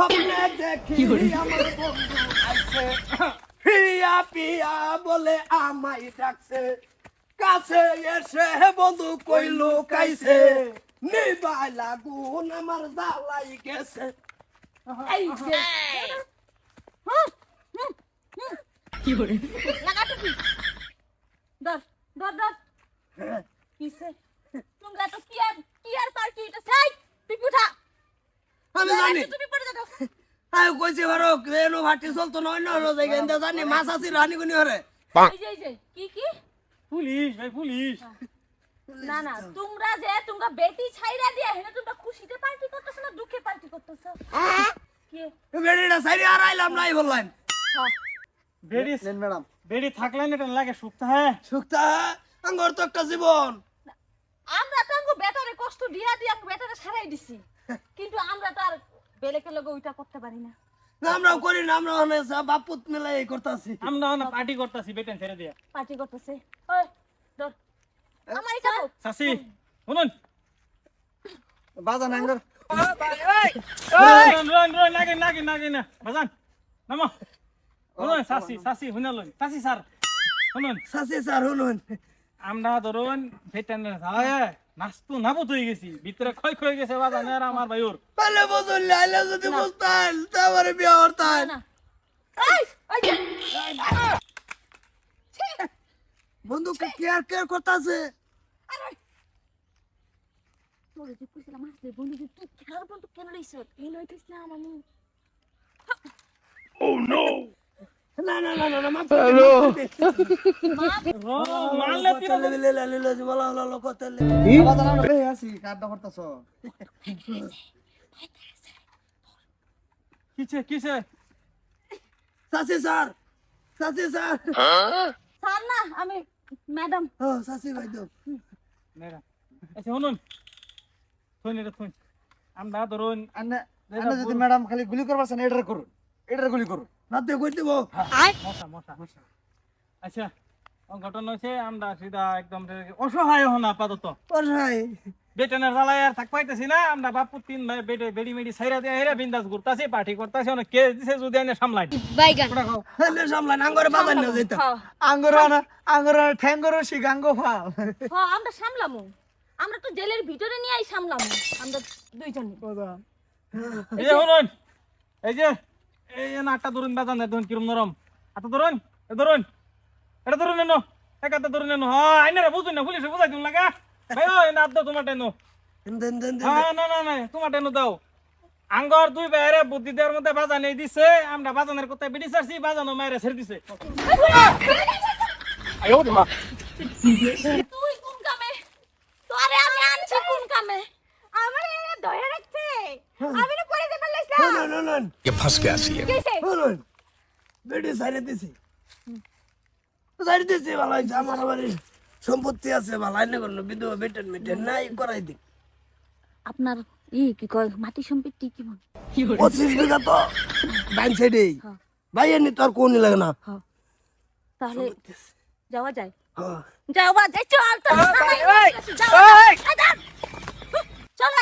স্বপ্নে দেখি আমার বন্ধু আইছে প্রিয়া পিয়া বলে আমায় ডাকছে। কাছে এসে বন্ধু কইলো কাইছে নিবাই লাগুন আমার জ্বালাই গেছে। হুম, হুম। লাগা টুপি ধর ধর ধর। কিসে? তোমরা তো কি আর কি আর পার্টি এটা সাই টুপি আমি জানি। আমি কইছি হরো রেনু ভাটি চলতো না অন্য হলো জায়গা জানি মাছ আছি রানি গুনি হরে কি কি? পুলিশ ভাই পুলিশ। না না তোমরা যে তোমরা বেটি ছাইরা দিয়া হেনা তোমরা খুশিতে পার্টি করতেছ না দুঃখে পার্টি করতেছ? কি? বেড়িটা আর আইলাম নাই বললাম হ্যাঁ। বেড়ি ম্যাডাম। বেড়ি থাকলে না এটা লাগে শুকতে হ্যাঁ? সুক্তা আঙ্গর তো একটা জীবন। আমরা তো আঙ্গু বেটারে কষ্ট দিয়া দিয়া আঙ্গু বেটারে সারাই দিছি। কিন্তু আমরা তো আর বেলেকে লগে ওইটা করতে পারি না। আমরাও করি না আমরা অনেক বাপুত মেলা এই করতেছি। আমরা না পার্টি করতেছি বেটেন ছেড়ে দিয়ে। পার্টি করতেছে। ওই ধর। আমার এটা। চাষি শুনুন। বাজান আঙ্গর না বাজান নামো। শুনুন শুনালুন স্যার শুনুন। সাসি স্যার শুনুন। আমরা ধরুন বেটেন হয় নাচতু নাবুত হয়ে গেছি ভিতরে ক্ষয় ক্ষয় গেছে বাজানের আমার ভাইওর। তাহলে বুঝুন লাইলে যদি বুঝতেন তারপরে বিয়ে করতেন না এই এই যে। ছি, বন্ধু কেয়ার কেয়ার করতেছে? আরে তোরে যে কইছিলাম আসলে বন্ধু যে তুই খেলার বন্ধু কেন লইছ এই লইতিস না আমি না না না না না মাফ মারলে তিন করতে লে লে লে লে বলা হলো লোক করতে লে বাজার আমরা বেহে আছি কার্ডটা করতেছ। কিছে কিছে সাসি স্যার সাসি স্যার। স্যার না আমি ম্যাডাম। ও সাসি ভাই তো। নেরা আচ্ছা শুনুন। থুন এটা থুন আমরা ধরুন আন্না যদি ম্যাডাম খালি গুলি করবার চান এটার করুন এটার গুলি করুন। রাতে কই দিব? মশা মশা আচ্ছা ও ঘটনা হয়েছে আমরা সিধা একদম অসহায় হন আপাতত। ভাই বেটেনের জ্বালায় আর থাক পাইতেছি না আমরা বাপু তিন ভাই বেটে বেড়ি মেডি সাইরা দিয়ে হেরে বিন্দাস ঘুরতাছি পার্টি করতাছি অনেক কেস দিছে যদি এনে সামলাই ওটা খাও। হেলে সামলান আঙ্গরে না যেত আঙ্গুর আনা আঙ্গুর আনা ঠ্যাঙ্গর শিগাঙ্গ ফাল। হ্যাঁ আমরা সামলামু। আমরা তো জেলের ভিতরে নিয়েই সামলামু। আমরা দুইজনে। এই যে এই যে এই আটটা ধরুন বাজান ধরুন কিরম নরম। আটা ধরুন এ ধরুন এটা ধরুন এনো এক হাতে ধরুন এনো। হ্যাঁ আইনারে বুঝুন না পুলিশে বুঝাই দিন লাগা। ভাই ও এনে আপ দাও তোমার টেনো। দেন দেন দেন হ্যাঁ না না না তোমার টেনো দাও। আঙ্গর দুই বাইরে বুদ্ধি দেওয়ার মধ্যে বাজান দিছে। আমরা বাজানের কোথায় বেড়ি ছাড়ছি বাজানো মায়ের ছেড়ে দিছে। তুই কোন কামে তোরে আমি আনছি কোন কামে আমার এরা দয়া রাখছে আমি না পরে যাবার লাইছিলাম না না না ये फंस गया सी কিসে শুনুন বেডি সাইডে দিছি সাইডে দিছি ভালো হয়েছে আমার আবার সম্পত্তি আছে ভালো আইনে করলো বিধবা বেটেন মেটেন নাই করাই দিক আপনার ই কি কয় মাটি সম্পত্তি কি বল পঁচিশ বিঘা তো ডাইন সাইডেই হ্যাঁ। ভাই এমনি তোর কোন লাগে না তাহলে যাওয়া যায় হ্যাঁ। যাওয়া যায় চল তো যাও চল